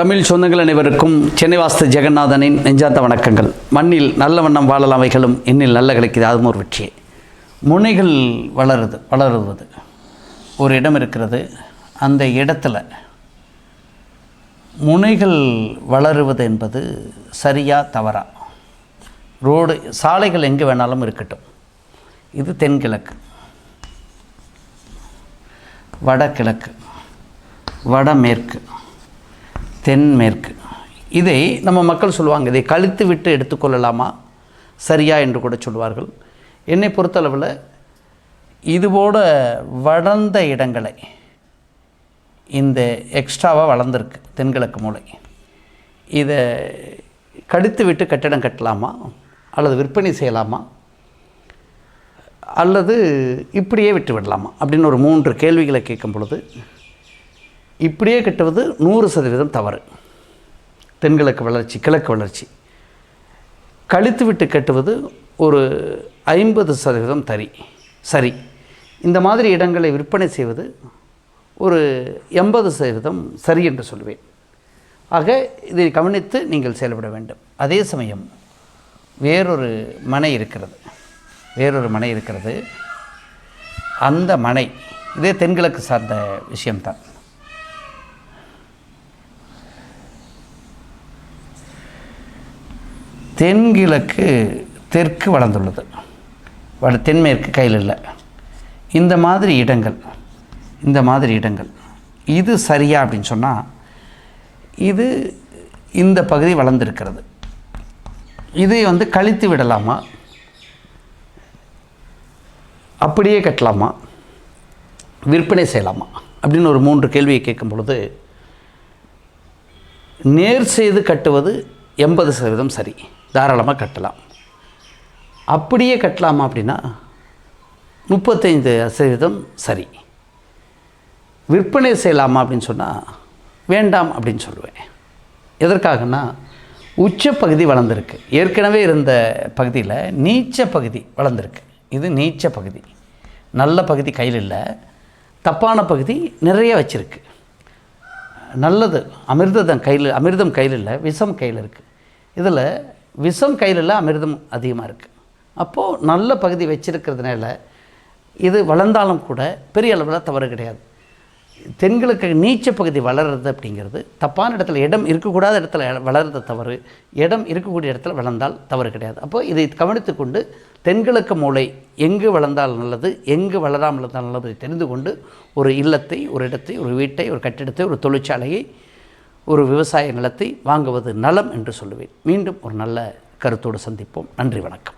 தமிழ் சொந்தங்கள் அனைவருக்கும் சென்னை வாஸ்து ஜெகநாதனின் நெஞ்சார்ந்த வணக்கங்கள். மண்ணில் நல்ல வண்ணம் வாழலாம் அவைகளும் எண்ணில் நல்ல கிடைக்குது அதுவும் ஒரு வெற்றியே. முனைகள் வளருது வளருவது. ஒரு இடம் இருக்கிறது அந்த இடத்துல முனைகள் வளருவது என்பது சரியா தவறா? ரோடு சாலைகள் எங்கே வேணாலும் இருக்கட்டும். இது தென்கிழக்கு. வடகிழக்கு. வடமேற்கு. தென்மேற்கு. இதை நம்ம மக்கள் சொல்லுவாங்க இதை கழித்து விட்டு எடுத்துக்கொள்ளலாமா சரியா என்று கூட சொல்வார்கள். என்னை பொறுத்தளவில் இதுபோட வளர்ந்த இடங்களை இந்த எக்ஸ்ட்ராவாக வளர்ந்துருக்கு தென்கிழக்கு மூளை இதை கடித்து விட்டு கட்டிடம் கட்டலாமா? அல்லது விற்பனை செய்யலாமா? அல்லது இப்படியே விட்டு விடலாமா? அப்படின்னு ஒரு மூன்று கேள்விகளை கேட்கும் பொழுது இப்படியே கட்டுவது நூறு சதவீதம் தவறு. தென்கிழக்கு வளர்ச்சி கிழக்கு வளர்ச்சி. கழித்து விட்டு கட்டுவது ஒரு ஐம்பது சதவீதம் தரி சரி. இந்த மாதிரி இடங்களை விற்பனை செய்வது ஒரு எண்பது சதவீதம் சரி என்று சொல்வேன். ஆக இதை கவனித்து நீங்கள் செயல்பட வேண்டும். அதே சமயம் வேறொரு மனை இருக்கிறது. வேறொரு மனை இருக்கிறது. அந்த மனை இதே தென்கிழக்கு சார்ந்த விஷயம்தான். தென்கிழக்கு தெற்கு வளர்ந்துள்ளது. வட தென்மேற்கு கையில் இல்லை. இந்த மாதிரி இடங்கள் இந்த மாதிரி இடங்கள் இது சரியா அப்படின்னு சொன்னால் இது இந்த பகுதி வளர்ந்துருக்கிறது. இதை வந்து கழித்து விடலாமா? அப்படியே கட்டலாமா? விற்பனை செய்யலாமா? அப்படின்னு ஒரு மூன்று கேள்வியை கேட்கும் பொழுது நேர் செய்து கட்டுவது எண்பது சதவீதம் சரி. தாராளமாக கட்டலாம். அப்படியே கட்டலாமா அப்படின்னா முப்பத்தைந்து சதவீதம் சரி. விற்பனை செய்யலாமா அப்படின்னு சொன்னால் வேண்டாம் அப்படின்னு சொல்லுவேன். எதற்காகனா பகுதி வளர்ந்துருக்கு. ஏற்கனவே இருந்த பகுதியில் நீச்ச பகுதி வளர்ந்துருக்கு. இது நீச்ச பகுதி. நல்ல பகுதி கையில் இல்லை. தப்பான பகுதி நிறைய வச்சுருக்கு. நல்லது அமிர்தம் கையில் அமிர்தம் கையில் இல்லை விஷம் கையில் இருக்குது இதில் விஷம் கையில் இல்லை அமிர்தம் அதிகமாக இருக்குது அப்போது நல்ல பகுதி வச்சிருக்கிறதுனால இது வளர்ந்தாலும் கூட பெரிய அளவில் தவறு கிடையாது. தென்கிழக்கு நீச்ச பகுதி வளர்கிறது அப்படிங்கிறது தப்பான இடத்துல இடம் இருக்கக்கூடாத இடத்துல வளர்றது தவறு இடம் இருக்கக்கூடிய இடத்துல வளர்ந்தால் தவறு கிடையாது. அப்போ இதை கவனித்து கொண்டு தென்கிழக்கு மூளை எங்கு வளர்ந்தால் நல்லது எங்கு வளராமல் இருந்தால் நல்லது தெரிந்து கொண்டு ஒரு இல்லத்தை ஒரு இடத்தை ஒரு வீட்டை ஒரு கட்டிடத்தை ஒரு தொழிற்சாலையை ஒரு விவசாய நிலத்தை வாங்குவது நலம் என்று சொல்லுவேன். மீண்டும் ஒரு நல்ல கருத்தோடு சந்திப்போம். நன்றி வணக்கம்.